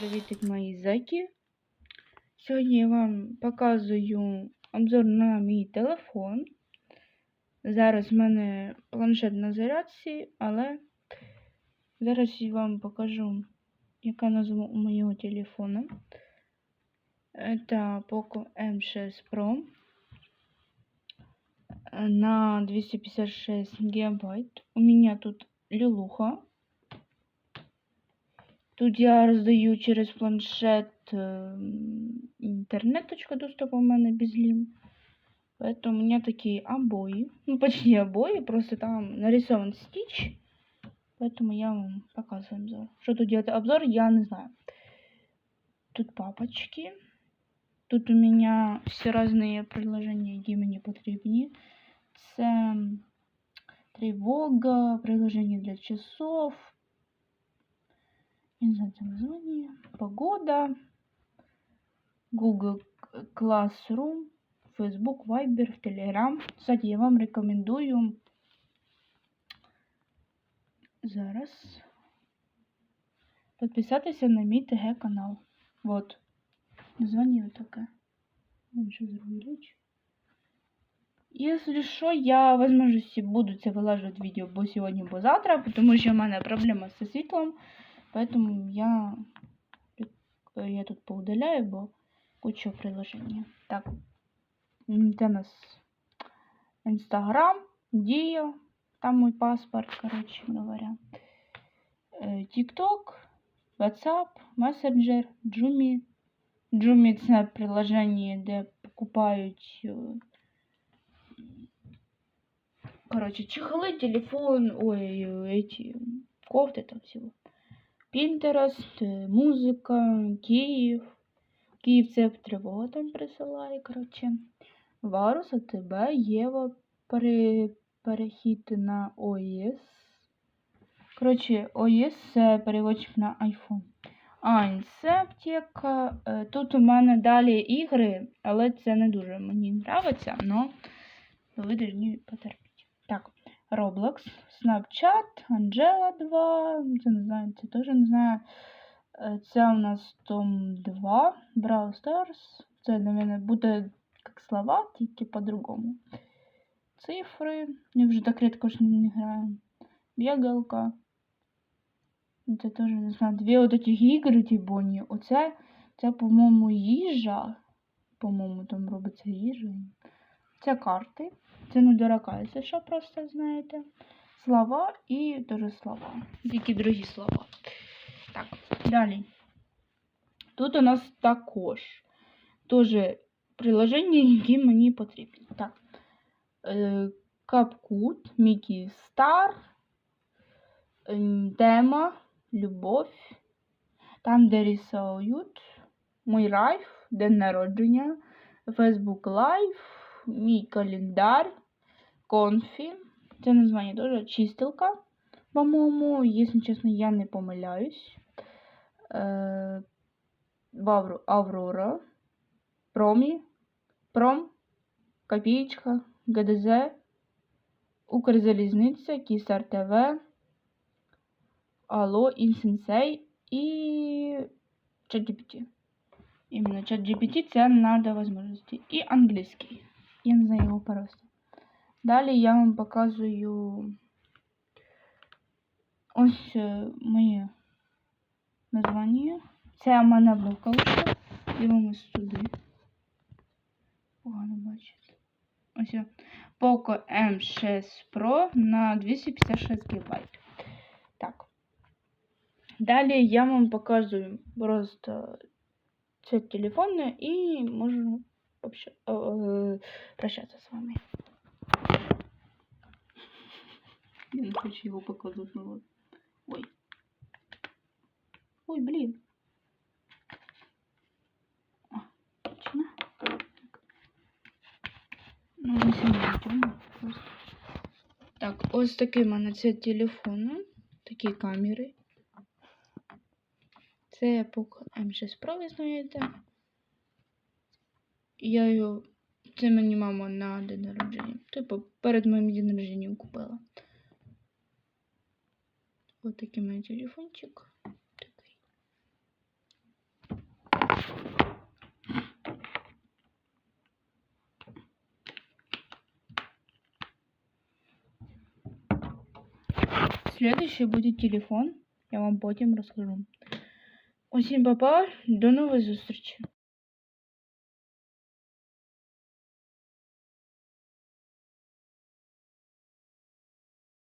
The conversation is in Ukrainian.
Привіт, мої зеки. Сьогодні я вам показую обзор на мій телефон. Зараз в мене планшет на зарядці, але зараз я вам покажу, яка назва у моєго телефона. Это Poco M6 Pro на 256 гигабайт. У меня тут лилуха. Тут я роздаю через планшет интернет, точка доступа у мене без лим. Поэтому у меня такие обои. Ну, почти обои, просто там нарисован стич. Поэтому я вам показываю обзор. Что тут делать обзор, я не знаю. Тут папочки. Тут у меня все разные приложения, які мені потрібні. Це тривога, приложение для часов, название, погода, Google Classroom, Facebook, Viber, Telegram. Кстати, я вам рекомендую зараз підписатися на мій ТГ канал. Вот. Название вот такое. Лучше увеличу. Если что, я, возможно, буду це вилажувати відео бо сьогодні, бо завтра, тому що в мене проблема зі світлом. Поэтому я, я тут поудаляю, бо куча приложения. Так, это у нас Инстаграм, Дия, там мой паспорт, короче говоря. ТикТок, WhatsApp, Messenger, Джумі. Джумі це приложення, де покупають короче, чехлы, телефон, ой, эти кофты там всего. Пінтерест, музика, Київ. Київ це тривога там присилає, коротше. Варус, АТБ, Єва, пере, перехід на ОС. Коротше, ОС це переводчик на iPhone. А, це. Е, тут у мене далі ігри, але це не дуже мені подобається, але ви повинні потерпіти. Так, Roblox, Snapchat, Angela 2. Це не знаю, це теж не знаю. Це у нас Том 2, Brawl Stars. Це, наверное, буде як слова, тільки по-другому. Цифри. Я вже так рідко ж не граю. Бігалка. Це теж не знаю. Дві от таких ігри, ті боні. Оце, це, по-моєму, їжа. По-моєму, там робиться їжа. Це карти. Це не якщо що просто знаєте. Слова і теж слова. Тільки другі слова. Так, далі. Тут у нас також теж приложення, які мені потрібні. Так. Капкут, Мікі Стар, тема, любов. Там, де рисують, мій райф, день народження, Facebook Live, мій календар, конфі. Це названня теж чистилка. По-моєму, якщо чесно, я не помиляюсь. Е, Аврора, Промі, Пром, Копієчка, ГДЗ, Укрзалізниця, Кісар ТВ, Алло, Інсенсей і ChatGPT. Іменно ChatGPT це надо возможності. І англійський. Не знаю його просто. Далі я вам показую ось моє названня. Це в мене блокалка. Дивимось сюди. Погано бачите. Ось я. Poco M6 Pro на 256 ГБ. Так. Далі я вам показую просто це телефон і можу прощаться с вами. Я не хочу его показывать на вот. Ой. Ой, блин. А, точно. Ну, не сильно просто. Так, ось такий в мене це телефон. Такі камери. Це Poco M6 Pro, ви знаєте я його... Це мені мама на день народження. Типу, перед моїм день народження купила. Ось такий мій телефончик. Такий. Следующий буде телефон. Я вам потім розкажу. Усім папа, до нової зустрічі!